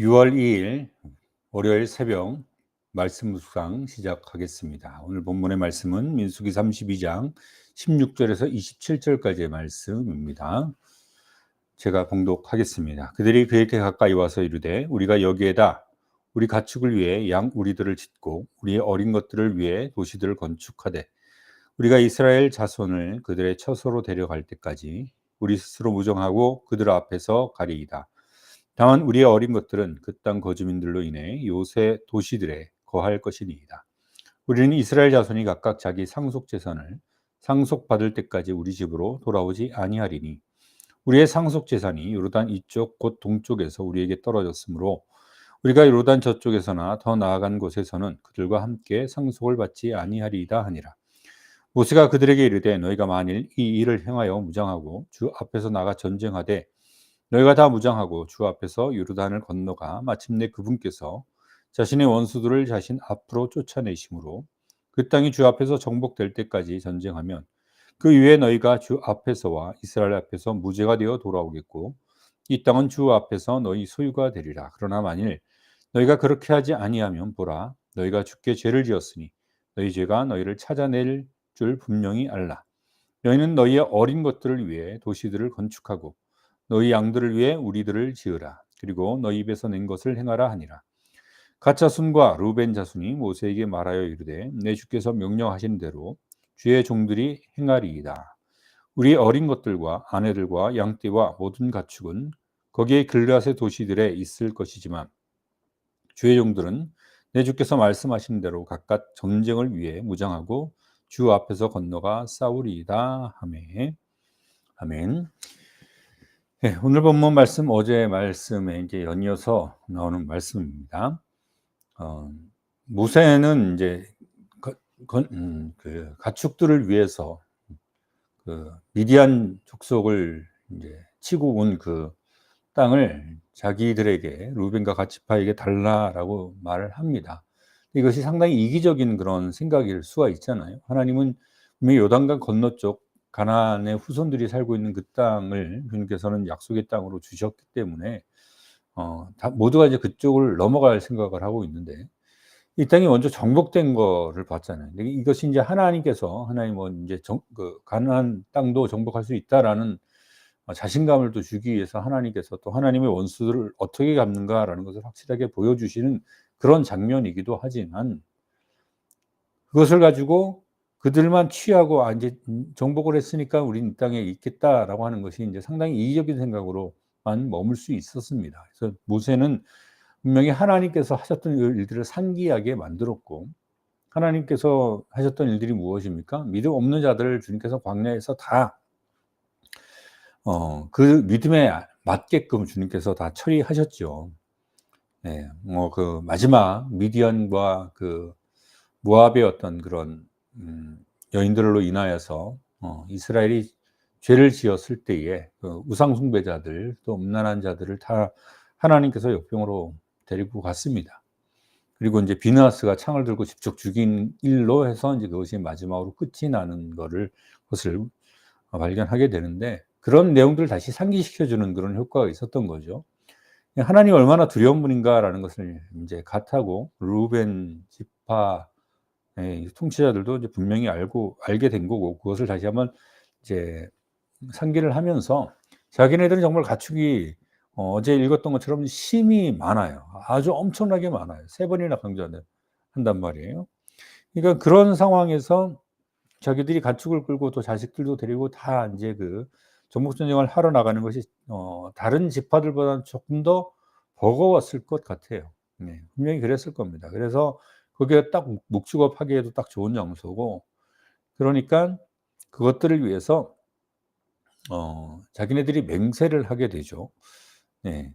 6월 2일 월요일 새벽 말씀 묵상 시작하겠습니다. 오늘 본문의 말씀은 민수기 32장 16절에서 27절까지의 말씀입니다. 제가 봉독하겠습니다. 그들이 그에게 가까이 와서 이르되 우리가 여기에다 우리 가축을 위해 양 우리들을 짓고 우리의 어린 것들을 위해 도시들을 건축하되 우리가 이스라엘 자손을 그들의 처소로 데려갈 때까지 우리 스스로 무정하고 그들 앞에서 가리이다. 다만 우리의 어린 것들은 그 땅 거주민들로 인해 요새 도시들에 거할 것이니이다. 우리는 이스라엘 자손이 각각 자기 상속 재산을 상속받을 때까지 우리 집으로 돌아오지 아니하리니 우리의 상속 재산이 요르단 이쪽 곧 동쪽에서 우리에게 떨어졌으므로 우리가 요르단 저쪽에서나 더 나아간 곳에서는 그들과 함께 상속을 받지 아니하리이다 하니라. 모세가 그들에게 이르되 너희가 만일 이 일을 행하여 무장하고 주 앞에서 나가 전쟁하되 너희가 다 무장하고 주 앞에서 요르단을 건너가 마침내 그분께서 자신의 원수들을 자신 앞으로 쫓아내심으로 그 땅이 주 앞에서 정복될 때까지 전쟁하면 그 이후에 너희가 주 앞에서와 이스라엘 앞에서 무죄가 되어 돌아오겠고 이 땅은 주 앞에서 너희 소유가 되리라. 그러나 만일 너희가 그렇게 하지 아니하면 보라 너희가 주께 죄를 지었으니 너희 죄가 너희를 찾아낼 줄 분명히 알라. 너희는 너희의 어린 것들을 위해 도시들을 건축하고 너희 양들을 위해 우리들을 지으라. 그리고 너희 입에서 낸 것을 행하라 하니라. 가짜순과 루벤 자순이 모세에게 말하여 이르되 내 주께서 명령하신 대로 주의 종들이 행하리이다. 우리 어린 것들과 아내들과 양떼와 모든 가축은 거기에 글라세 도시들에 있을 것이지만 주의 종들은 내 주께서 말씀하신 대로 각각 전쟁을 위해 무장하고 주 앞에서 건너가 싸우리이다 하매 아멘. 네, 오늘 본문 말씀 어제 말씀에 이제 연이어서 나오는 말씀입니다. 어, 모세는 이제 거, 거, 음, 그 가축들을 위해서 그 미디안 족속을 이제 치고 온 그 땅을 자기들에게 루벤과 가치파에게 달라라고 말을 합니다. 이것이 상당히 이기적인 그런 생각일 수가 있잖아요. 하나님은 요단강 건너쪽 가나안의 후손들이 살고 있는 그 땅을 주님께서는 약속의 땅으로 주셨기 때문에 어, 다 모두가 이제 그쪽을 넘어갈 생각을 하고 있는데 이 땅이 먼저 정복된 거를 봤잖아요. 이것이 이제 하나님께서 하나님 뭐 이제 정, 그 가나안 땅도 정복할 수 있다라는 자신감을 또 주기 위해서 하나님께서 또 하나님의 원수들을 어떻게 갚는가라는 것을 확실하게 보여주시는 그런 장면이기도 하지만 그것을 가지고 그들만 취하고 아 이제 정복을 했으니까 우리는 이 땅에 있겠다라고 하는 것이 이제 상당히 이기적인 생각으로만 머물 수 있었습니다. 그래서 모세는 분명히 하나님께서 하셨던 일들을 상기하게 만들었고 하나님께서 하셨던 일들이 무엇입니까? 믿음 없는 자들을 주님께서 광야에서 다 어, 그 믿음에 맞게끔 주님께서 다 처리하셨죠. 네, 뭐그 마지막 미디안과 그 모압의 어떤 그런 음, 여인들로 인하여서 어, 이스라엘이 죄를 지었을 때에 그 우상 숭배자들 또 음란한 자들을 다 하나님께서 역병으로 데리고 갔습니다. 그리고 이제 비느하스가 창을 들고 직접 죽인 일로 해서 이제 그것이 마지막으로 끝이 나는 거를 것을 발견하게 되는데 그런 내용들을 다시 상기시켜 주는 그런 효과가 있었던 거죠. 하나님 얼마나 두려운 분인가라는 것을 이제 갓하고 루벤 지파 예, 통치자들도 이제 분명히 알고 알게 된 거고 그것을 다시 한번 이제 상기를 하면서 자기네들은 정말 가축이 어, 어제 읽었던 것처럼 심이 많아요. 아주 엄청나게 많아요. 세 번이나 강조한단 말이에요. 그러니까 그런 상황에서 자기들이 가축을 끌고 또 자식들도 데리고 다 이제 그 전국 전쟁을 하러 나가는 것이 어, 다른 지파들보다는 조금 더 버거웠을 것 같아요. 네, 분명히 그랬을 겁니다. 그래서 거기가 딱 목축업하기에도 딱 좋은 장소고 그러니까 그것들을 위해서 어, 자기네들이 맹세를 하게 되죠. 네.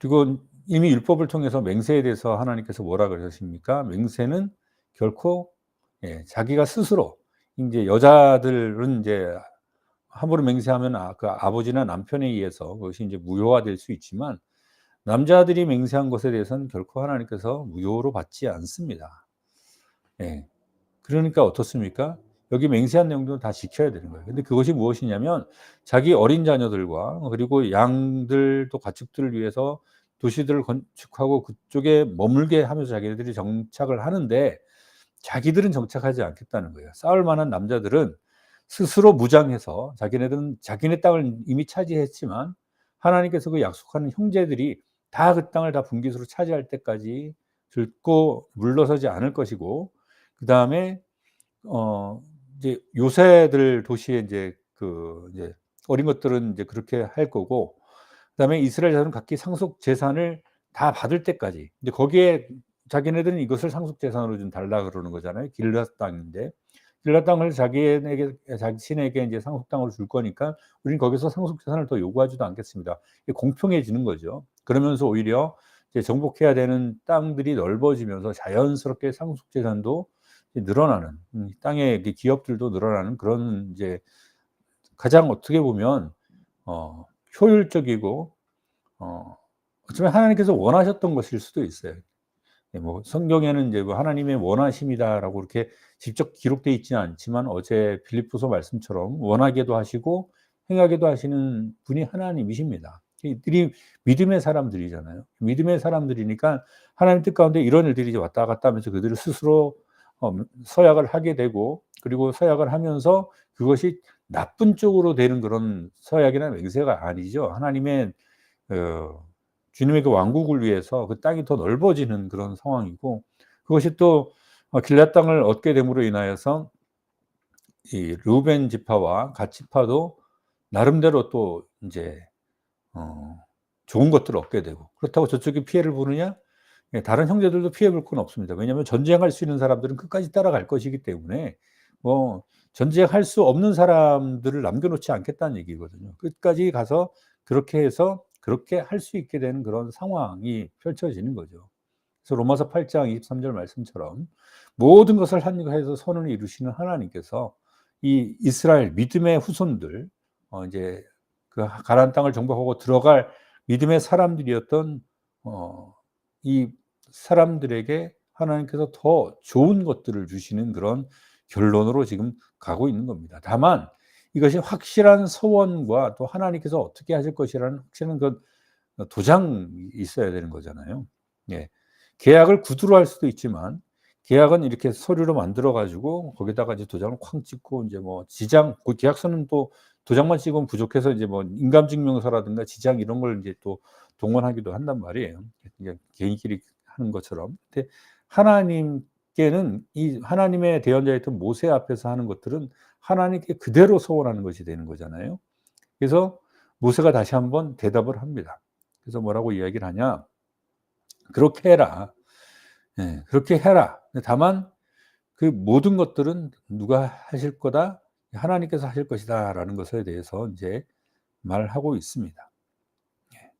그리고 이미 율법을 통해서 맹세에 대해서 하나님께서 뭐라 그러십니까? 맹세는 결코 예, 자기가 스스로 이제 여자들은 이제 함부로 맹세하면 아, 그 아버지나 남편에 의해서 그것이 이제 무효화될 수 있지만 남자들이 맹세한 것에 대해서는 결코 하나님께서 무효로 받지 않습니다. 예. 그러니까 어떻습니까? 여기 맹세한 내용도 다 지켜야 되는 거예요. 근데 그것이 무엇이냐면 자기 어린 자녀들과 그리고 양들 또 가축들을 위해서 도시들을 건축하고 그쪽에 머물게 하면서 자기네들이 정착을 하는데 자기들은 정착하지 않겠다는 거예요. 싸울 만한 남자들은 스스로 무장해서 자기네들은 자기네 땅을 이미 차지했지만 하나님께서 그 약속하는 형제들이 다 그 땅을 다 분깃으로 차지할 때까지 들고 물러서지 않을 것이고 그 다음에 어 이제 요새들 도시에 인제 그 이제 어린 것들은 이제 그렇게 할 거고 그다음에 이스라엘 자손은 각기 상속 재산을 다 받을 때까지 이제 거기에 자기네들은 이것을 상속 재산으로 좀 달라 그러는 거잖아요. 길앗 땅인데 길앗 땅을 자기네게 자신에게 인제 상속 땅으로 줄 거니까 우리는 거기서 상속 재산을 더 요구하지도 않겠습니다. 공평해지는 거죠. 그러면서 오히려 정복해야 되는 땅들이 넓어지면서 자연스럽게 상속 재산도 늘어나는 음 땅의 그 기업들도 늘어나는 그런 이제 가장 어떻게 보면 어 효율적이고 어 어쩌면 하나님께서 원하셨던 것일 수도 있어요. 예뭐 성경에는 이제 뭐 "하나님의 원하심이다."라고 이렇게 직접 기록되어 있지는 않지만 어제 빌립보서 말씀처럼 원하게도 하시고 행하게도 하시는 분이 하나님이십니다. 이들이 믿음의 사람들이잖아요. 믿음의 사람들이니까 하나님 뜻 가운데 이런 일들이 이제 왔다 갔다 하면서 그들을 스스로 어 서약을 하게 되고 그리고 서약을 하면서 그것이 나쁜 쪽으로 되는 그런 서약이나 맹세가 아니죠. 하나님의 어 주님의 그 왕국을 위해서 그 땅이 더 넓어지는 그런 상황이고 그것이 또어 길앗 땅을 얻게 됨으로 인하여서 이 르우벤 지파와 갓 지파도 나름대로 또 인제 어 좋은 것들을 얻게 되고 그렇다고 저쪽이 피해를 보느냐? 예 다른 형제들도 피해 볼 건 없습니다. 왜냐하면 전쟁할 수 있는 사람들은 끝까지 따라갈 것이기 때문에 뭐 전쟁할 수 없는 사람들을 남겨 놓지 않겠다는 얘기거든요. 끝까지 가서 그렇게 해서 그렇게 할 수 있게 되는 그런 상황이 펼쳐지는 거죠. 그래서 로마서 8장 23절 말씀처럼 모든 것을 합력해서 선을 이루시는 하나님께서 이 이스라엘 믿음의 후손들 어 인제 그 가나안 땅을 정복하고 들어갈 믿음의 사람들이었던 어 이 사람들에게 하나님께서 더 좋은 것들을 주시는 그런 결론으로 지금 가고 있는 겁니다. 다만 이것이 확실한 서원과 또 하나님께서 어떻게 하실 것이라는 확실한 그 도장이 있어야 되는 거잖아요. 예. 계약을 구두로 할 수도 있지만 계약은 이렇게 서류로 만들어 가지고 거기다가 이제 도장을 쾅 찍고 인제 뭐 지장 그 계약서는 또 도장만 찍으면 부족해서 이제 뭐 인감증명서라든가 지장 이런 걸 인제 또 동원하기도 한단 말이에요. 그냥 개인끼리 하는 것처럼. 근데 하나님께는 이 하나님의 대언자였던 모세 앞에서 하는 것들은 하나님께 그대로 서원하는 것이 되는 거잖아요. 그래서 모세가 다시 한번 대답을 합니다. 그래서 뭐라고 이야기를 하냐? "그렇게 해라. 예 그렇게 해라. 다만 그 모든 것들은 누가 하실 거다? 하나님께서 하실 것이다."라는 것에 대해서 인제 말하고 있습니다. 예.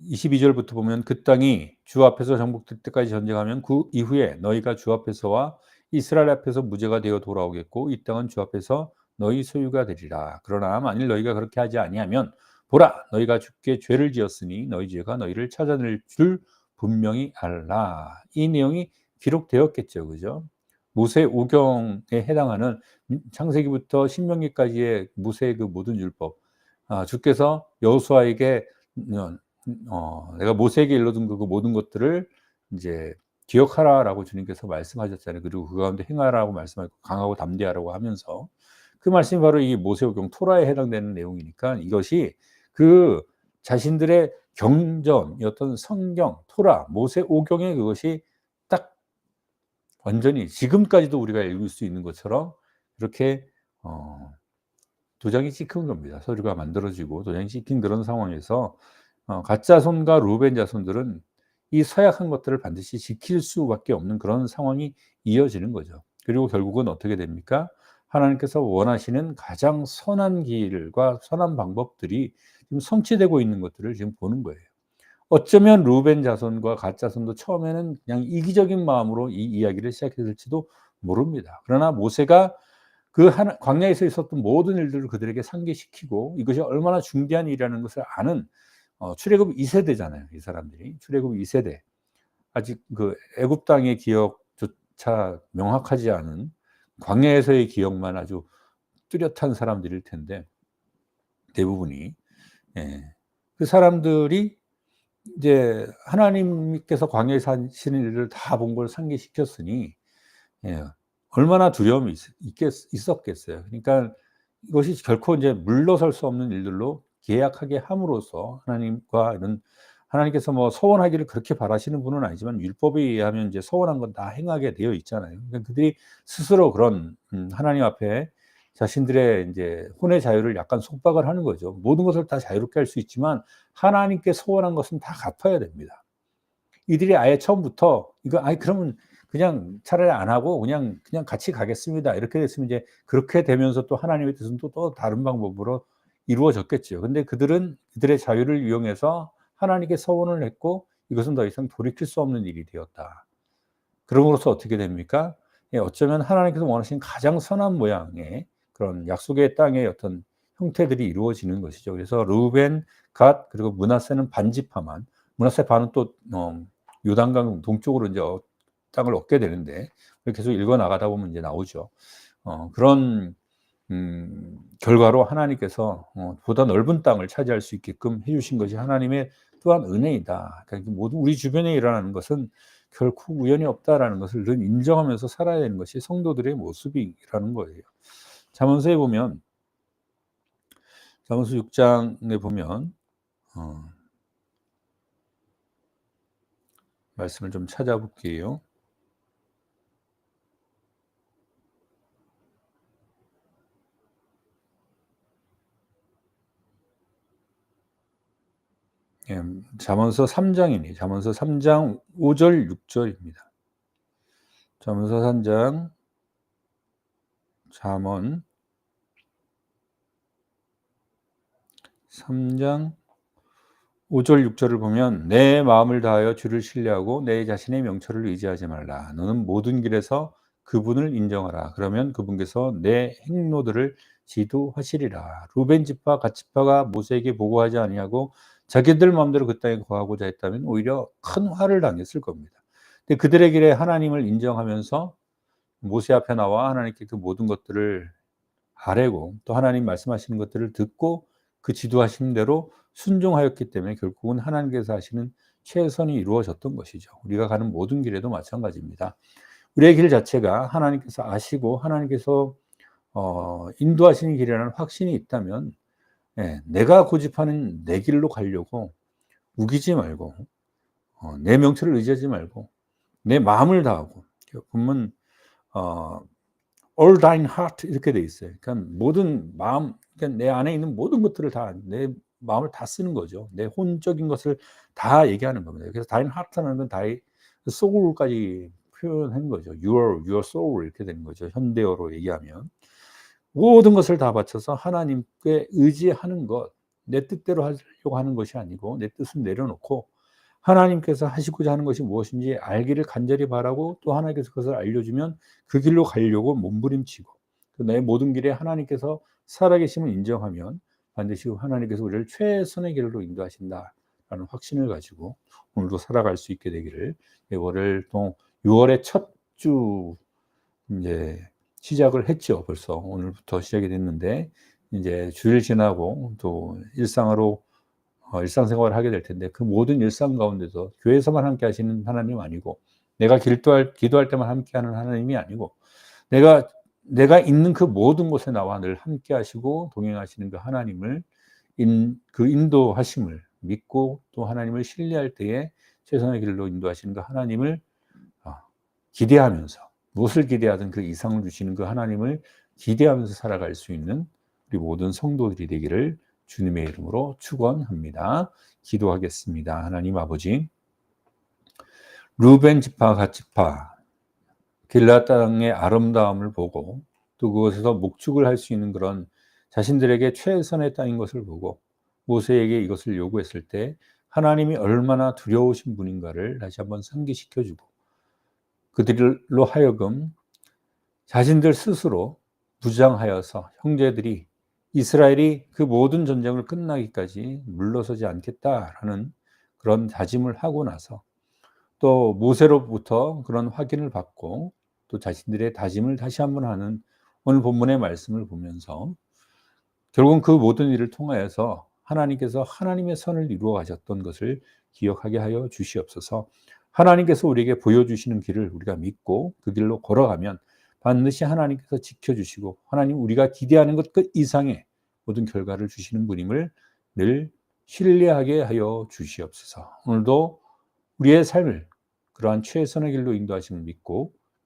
22 절부터 보면 "그 땅이 주 앞에서 정복될 때까지 전쟁하면 그 이후에 너희가 주 앞에서와 이스라엘 앞에서 무죄가 되어 돌아오겠고 이 땅은 주 앞에서 너희 소유가 되리라. 그러나 만일 너희가 그렇게 하지 아니하면 보라 너희가 주께 죄를 지었으니 너희 죄가 너희를 찾아낼 줄 분명히 알라." 이 내용이 기록되었겠죠. 그죠? 모세 오경에 해당하는 음 창세기부터 신명기까지의 모세의 그 모든 율법 아 주께서 여호수아에게 어어 "내가 모세에게 일러준 그 모든 것들을 인제 기억하라."라고 주님께서 말씀하셨잖아요. 그리고 "그 가운데 행하라."고 말씀하셨고 "강하고 담대하라."고 하면서 그 말씀이 바로 이 모세오경 토라에 해당되는 내용이니까 이것이 그 자신들의 경전이었던 성경 토라 모세오경의 그것이 딱 완전히 지금까지도 우리가 읽을 수 있는 것처럼 그렇게 어 도장이 찍힌 겁니다. 서류가 만들어지고 도장이 찍힌 그런 상황에서 어갓 자손과 루벤 자손들은 이 서약한 것들을 반드시 지킬 수밖에 없는 그런 상황이 이어지는 거죠. 그리고 결국은 어떻게 됩니까? 하나님께서 원하시는 가장 선한 길과 선한 방법들이 지금 성취되고 있는 것들을 지금 보는 거예요. 어쩌면 루벤 자손과 갓 자손도 처음에는 그냥 이기적인 마음으로 이 이야기를 시작했을지도 모릅니다. 그러나 모세가 그 하나 광야에서 있었던 모든 일들을 그들에게 상기시키고 이것이 얼마나 중대한 일이라는 것을 아는 어 출애굽 2세대잖아요, 이 사람들이. 출애굽 2세대. 아직 그 애굽 땅의 기억조차 명확하지 않은 광야에서의 기억만 아주 뚜렷한 사람들일 텐데 대부분이 예. 그 사람들이 이제 하나님께서 광야에서 하시는 일을 다 본 걸 상기시켰으니 예 얼마나 두려움이 있 있었겠어요. 그러니까 이것이 결코 인제 물러설 수 없는 일들로 계약하게 함으로써 하나님과 이런 하나님께서 뭐 서원하기를 그렇게 바라시는 분은 아니지만 율법에 의하면 인제 서원한 건 다 행하게 되어 있잖아요. 그러니까 그들이 스스로 그런 음 하나님 앞에 자신들의 인제 혼의 자유를 약간 속박을 하는 거죠. 모든 것을 다 자유롭게 할 수 있지만 하나님께 서원한 것은 다 갚아야 됩니다. 이들이 아예 처음부터 이거 아이 그러면 그냥 차라리 안 하고 그냥, 그냥 같이 가겠습니다. 이렇게 됐으면 이제 그렇게 되면서 또 하나님의 뜻은 또, 또 다른 방법으로 이루어졌겠죠. 근데 그들은 그들의 자유를 이용해서 하나님께 서원을 했고 이것은 더 이상 돌이킬 수 없는 일이 되었다. 그럼으로써 어떻게 됩니까? 예, 어쩌면 하나님께서 원하시는 가장 선한 모양의 그런 약속의 땅의 어떤 형태들이 이루어지는 것이죠. 그래서 루벤, 갓 그리고 문하세는 반지파만 문하세 반은 또 어, 요단강 동쪽으로 이제 어, 땅을 얻게 되는데 계속 읽어 나가다 보면 이제 나오죠. 어, 그런 음, 결과로 하나님께서 어, 보다 넓은 땅을 차지할 수 있게끔 해주신 것이 하나님의 또한 은혜이다. 그러니까 모두 우리 주변에 일어나는 것은 결코 우연이 없다라는 것을 늘 인정하면서 살아야 되는 것이 성도들의 모습이라는 거예요. 잠언서에 보면 잠언서 6장에 보면 어, 말씀을 좀 찾아볼게요. 예, 잠언서 3장이니 잠언서 3장 5절 6절입니다. 잠언서 3장 잠언 3장 5절 6절을 보면 내 마음을 다하여 주를 신뢰하고 내 자신의 명철을 의지하지 말라. 너는 모든 길에서 그분을 인정하라. 그러면 그분께서 내 행로들을 지도하시리라. 루벤 지파 갓 지파가 모세에게 보고하지 아니하고 자기들 마음대로 그 땅에 거하고자 했다면 오히려 큰 화를 당했을 겁니다. 근데 그들의 길에 하나님을 인정하면서 모세 앞에 나와 하나님께 그 모든 것들을 아뢰고 또 하나님 말씀하시는 것들을 듣고 그 지도하신 대로 순종하였기 때문에 결국은 하나님께서 하시는 최선이 이루어졌던 것이죠. 우리가 가는 모든 길에도 마찬가지입니다. 우리의 길 자체가 하나님께서 아시고 하나님께서 어, 인도하시는 길이라는 확신이 있다면 예, 내가 고집하는 내 길로 가려고 우기지 말고 어, 내 명철을 의지하지 말고 내 마음을 다하고 보면 어, all thine heart 이렇게 돼 있어요. 그러니까 모든 마음, 그러니까 내 안에 있는 모든 것들을 다 내 마음을 다 쓰는 거죠. 내 혼적인 것을 다 얘기하는 겁니다. 그래서 thine heart라는 건 다의 soul까지 표현한 거죠. your your soul 이렇게 되는 거죠. 현대어로 얘기하면 모든 것을 다 바쳐서 하나님께 의지하는 것, 내 뜻대로 하려고 하는 것이 아니고 내 뜻을 내려놓고 하나님께서 하시고자 하는 것이 무엇인지 알기를 간절히 바라고 또 하나님께서 그것을 알려주면 그 길로 가려고 몸부림치고 내 모든 길에 하나님께서 살아계심을 인정하면 반드시 하나님께서 우리를 최선의 길로 인도하신다라는 확신을 가지고 오늘도 살아갈 수 있게 되기를 월요일 또 6월의 첫 주 이제 시작을 했죠. 벌써 오늘부터 시작이 됐는데 이제 주일 지나고 또 일상으로 어, 일상생활을 하게 될 텐데 그 모든 일상 가운데서 교회에서만 함께 하시는 하나님 아니고 내가 기도할 기도할 때만 함께하는 하나님이 아니고 내가 내가 있는 그 모든 곳에 나와 늘 함께 하시고 동행하시는 그 하나님을 인, 그 인도하심을 믿고 또 하나님을 신뢰할 때에 최선의 길로 인도하시는 그 하나님을 어, 기대하면서 무엇을 기대하든 그 이상을 주시는 그 하나님을 기대하면서 살아갈 수 있는 우리 모든 성도들이 되기를 주님의 이름으로 축원합니다. 기도하겠습니다. 하나님 아버지, 루벤 지파 갓 지파 길라 땅의 아름다움을 보고 또 그곳에서 목축을 할 수 있는 그런 자신들에게 최선의 땅인 것을 보고 모세에게 이것을 요구했을 때 하나님이 얼마나 두려우신 분인가를 다시 한번 상기시켜주고 그들로 하여금 자신들 스스로 부장하여서 형제들이 이스라엘이 그 모든 전쟁을 끝나기까지 물러서지 않겠다라는 그런 다짐을 하고 나서 또 모세로부터 그런 확인을 받고 또 자신들의 다짐을 다시 한번 하는 오늘 본문의 말씀을 보면서 결국은 그 모든 일을 통하여서 하나님께서 하나님의 선을 이루어 가셨던 것을 기억하게 하여 주시옵소서. 하나님께서 우리에게 보여주시는 길을 우리가 믿고 그 길로 걸어가면 반드시 하나님께서 지켜주시고 하나님 우리가 기대하는 것끝 이상의 모든 결과를 주시는 분임을 늘 신뢰하게 하여 주시옵소서. 오늘도 우리의 삶을 그러한 최선의 길로 인도하심을 믿고